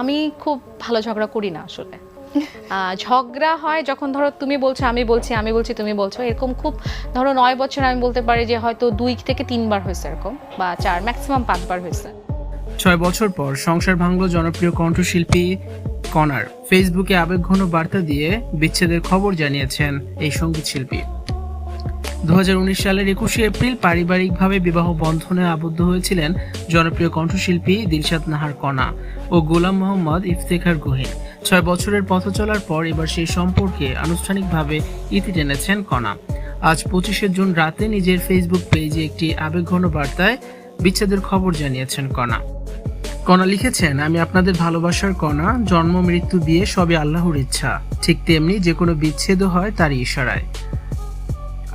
আমি খুব ভালো ঝগড়া করি না আসলে। ঝগড়া হয় যখন ধরো তুমি বলছো আমি বলছি আমি বলছি তুমি বলছো এরকম খুব ধরো নয় বছর আমি বলতে পারি যে হয়তো দুই থেকে তিনবার হয়েছে এরকম বা চার ম্যাক্সিমাম পাঁচবার হয়েছে। ছয় বছর পর সংসার ভাঙল জনপ্রিয় কণ্ঠশিল্পী কনার। ফেসবুকে আবেগঘন বার্তা দিয়ে বিচ্ছেদের খবর জানিয়েছেন এই সংগীত শিল্পী। দু হাজার উনিশ সালের একুশে এপ্রিল পারিবারিকভাবে বিবাহ বন্ধনে আবদ্ধ হয়েছিলেন জনপ্রিয় কণ্ঠশিল্পী দিলশাদ নাহার কণা ও গোলাম মোহাম্মদ ইফতেখার গহিন। ছয় বছরের পথ চলার পর এবার সেই সম্পর্কে আনুষ্ঠানিকভাবে ইতি টেনেছেন কণা। আজ পঁচিশে জুন রাতে নিজের ফেসবুক পেজে একটি আবেগঘন বার্তায় বিচ্ছেদের খবর জানিয়েছেন কণা। কণা লিখেছেন, আমি আপনাদের ভালোবাসার কণা, জন্ম, মৃত্যু, বিয়ে সবই আল্লাহর ইচ্ছা। ঠিক তেমনি যে কোনো বিচ্ছেদও হয় তারই ইশারায়।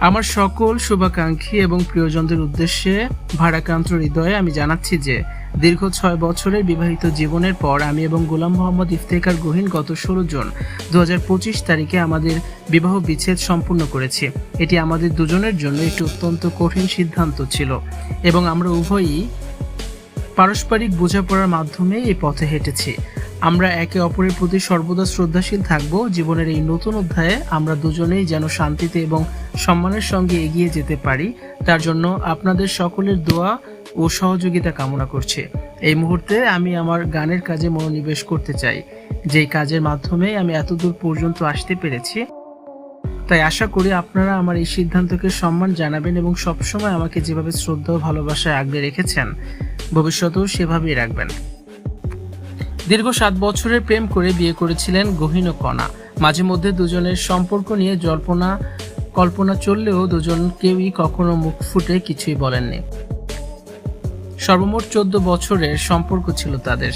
আমার সকল শুভাকাঙ্ক্ষী এবং প্রিয়জনদের উদ্দেশ্যে ভারাক্রান্ত হৃদয়ে আমি জানাচ্ছি যে দীর্ঘ ছয় বছরের বিবাহিত জীবনের পর আমি এবং গোলাম মোহাম্মদ ইফতেকার গহিন গত ষোলো জুন দু হাজার পঁচিশ তারিখে আমাদের বিবাহ বিচ্ছেদ সম্পূর্ণ করেছি। এটি আমাদের দুজনের জন্য একটি অত্যন্ত কঠিন সিদ্ধান্ত ছিল এবং আমরা উভয়ই পারস্পরিক বোঝাপড়ার মাধ্যমে এই পথে হেঁটেছি। আমরা একে অপরের প্রতি সর্বদা শ্রদ্ধাশীল থাকব। জীবনের এই নতুন অধ্যায়ে আমরা দুজনেই যেন শান্তিতে এবং সম্মানের সঙ্গে এগিয়ে যেতে পারি। তার জন্য আপনাদের সকলের দোয়া ও সহযোগিতা কামনা করছে। এই মুহূর্তে আমি আমার গানের কাজে মনোনিবেশ করতে চাই। যেই কাজের মাধ্যমে আমি এতদূর পর্যন্ত আসতে পেরেছি। তাই আশা করি আপনারা আমার এই সিদ্ধান্তকে সম্মান জানাবেন এবং সবসময় আমাকে যেভাবে শ্রদ্ধা ও ভালোবাসায় আগলে রেখেছেন, ভবিষ্যতেও সেভাবেই রাখবেন। দীর্ঘ সাত বছরের প্রেম করে বিয়ে করেছিলেন গহীন কণা। মাঝে মধ্যে দুজনের সম্পর্ক নিয়ে জল্পনা, কল্পনা চললেও দুজন কেউই কখনো মুখ ফুটে কিছুই বলেননি। সর্বমোট চোদ্দ বছরের সম্পর্ক ছিল তাদের।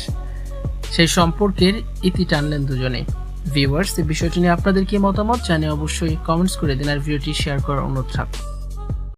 সেই সম্পর্কের ইতি টানলেন দুজনে। ভিউয়ার্স, এই বিষয়টি নিয়ে আপনাদের কি মতামত? জানিয়ে অবশ্যই কমেন্টস করে দিন আর ভিডিওটি শেয়ার করার অনুরোধ থাকবে